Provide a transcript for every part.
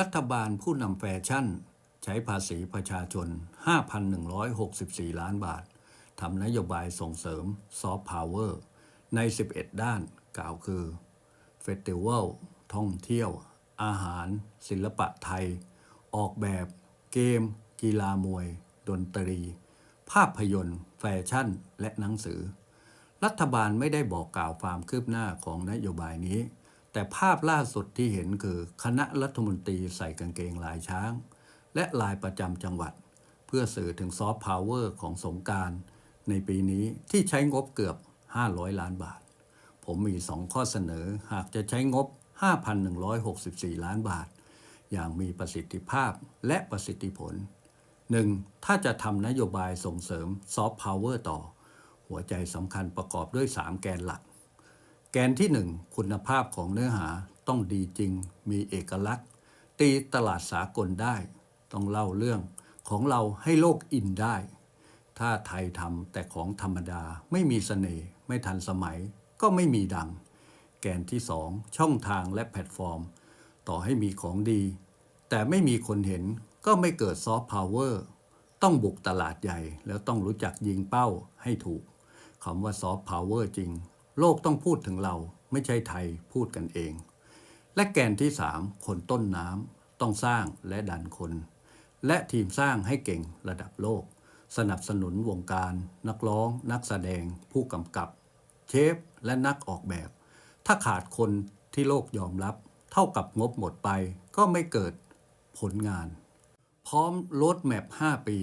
รัฐบาลผู้นำแฟชั่น ใช้ภาษีประชาชน 5,164 ล้านบาท ทำนโยบายส่งเสริมซอฟต์พาวเวอร์ใน 11 ด้านกล่าวคือเฟสติวัลท่องเที่ยว อาหาร ศิลปะไทย ออกแบบ เกม กีฬามวย ดนตรี ภาพยนตร์ แฟชั่น และหนังสือ รัฐบาลไม่ได้บอกกล่าวความคืบหน้าของนโยบายนี้ แต่ภาพล่าสุดที่เห็นคือคณะรัฐมนตรีใส่กางเกงลายช้าง และลายประจำจังหวัด เพื่อสื่อถึงซอฟต์พาวเวอร์ของสงการในปีนี้ที่ใช้งบเกือบ 500 ล้านบาท ผมมีสองข้อเสนอหากจะใช้งบ 5,164 ล้านบาท อย่างมีประสิทธิภาพและประสิทธิผล 1. ถ้าจะทำนโยบายส่งเสริมซอฟต์พาวเวอร์ต่อ หัวใจสำคัญประกอบด้วย 3 แกนหลัก แกนที่ 1 คุณภาพของเนื้อหาต้องดีจริง มีเอกลักษณ์ ตีตลาดสากลได้ ต้องเล่าเรื่องของเราให้โลกอินได้ ถ้าไทยทำแต่ของธรรมดาไม่มีเสน่ห์ไม่ทันสมัยก็ไม่มีดัง แกนที่ 2 ช่องทางและแพลตฟอร์ม ต่อให้มีของดี แต่ไม่มีคนเห็นก็ไม่เกิดซอฟต์พาวเวอร์ต้องบุกตลาดใหญ่แล้วต้องรู้จักยิงเป้าให้ถูกคำว่าซอฟต์พาวเวอร์จริง โลกต้องพูดถึงเราไม่ใช่ไทยพูดกันเอง และแกนที่ 3 คนต้นน้ำต้องสร้างและดันคน และทีมสร้างให้เก่งระดับโลก สนับสนุนวงการ นักร้อง นักแสดง ผู้กำกับ เชฟ และนักออกแบบ ถ้าขาดคนที่โลกยอมรับ เท่ากับงบหมดไปก็ไม่เกิดผลงาน พร้อมโรดแมพ5 ปี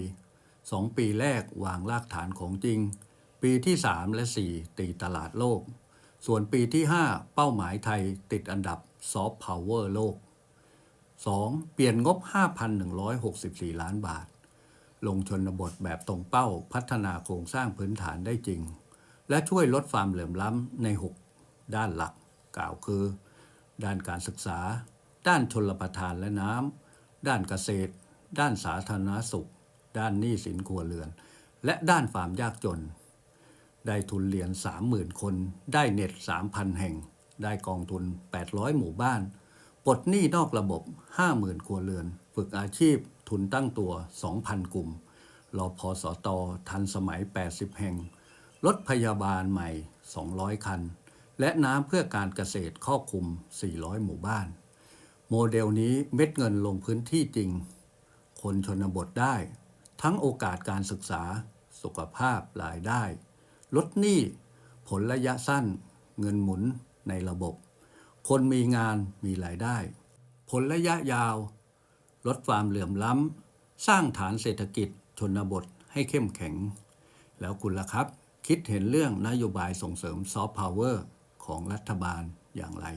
2 ปีแรกวางรากฐานของจริง ปีที่ 3 และ 4 ตีตลาดโลก ส่วนปีที่ 5 เป้าหมายไทยติดอันดับซอฟต์พาวเวอร์โลก 2. เปลี่ยนงบ 5,164 ล้านบาท ลงชนบทแบบตรงเป้าพัฒนาโครงสร้างพื้นฐานได้จริง และช่วยลดความเหลื่อมล้ำใน 6 ด้านหลัก กล่าวคือ ด้านการศึกษา ด้านชนประทานและน้ำ ด้านเกษตร ด้านสาธารณสุข ด้านหนี้สินครัวเรือน และด้านความยากจน ได้ทุนเรียน30,000 คน ได้เน็ต 3,000 แห่ง ได้กองทุน 800 หมู่บ้าน ปลดหนี้นอกระบบ 50,000 ครัวเรือน ฝึกอาชีพ ทุนตั้งตัว 2,000 กลุ่มรอพอสอตอทันสมัย 80 แห่ง รถพยาบาลใหม่ 200 คัน และน้ำเพื่อการเกษตรครอบคลุม 400 หมู่บ้าน โมเดลนี้เม็ดเงินลงพื้นที่จริง คนชนบทได้ ทั้งโอกาสการศึกษา สุขภาพรายได้ ลดหนี้ผลระยะสั้น เงินหมุนในระบบ คนมีงานมีรายได้ ผลระยะยาว ลดความเหลื่อมล้ำ สร้างฐานเศรษฐกิจชนบทให้เข้มแข็ง แล้วคุณล่ะครับ คิดเห็นเรื่องนโยบายส่งเสริมซอฟต์พาวเวอร์ของรัฐบาลอย่างไร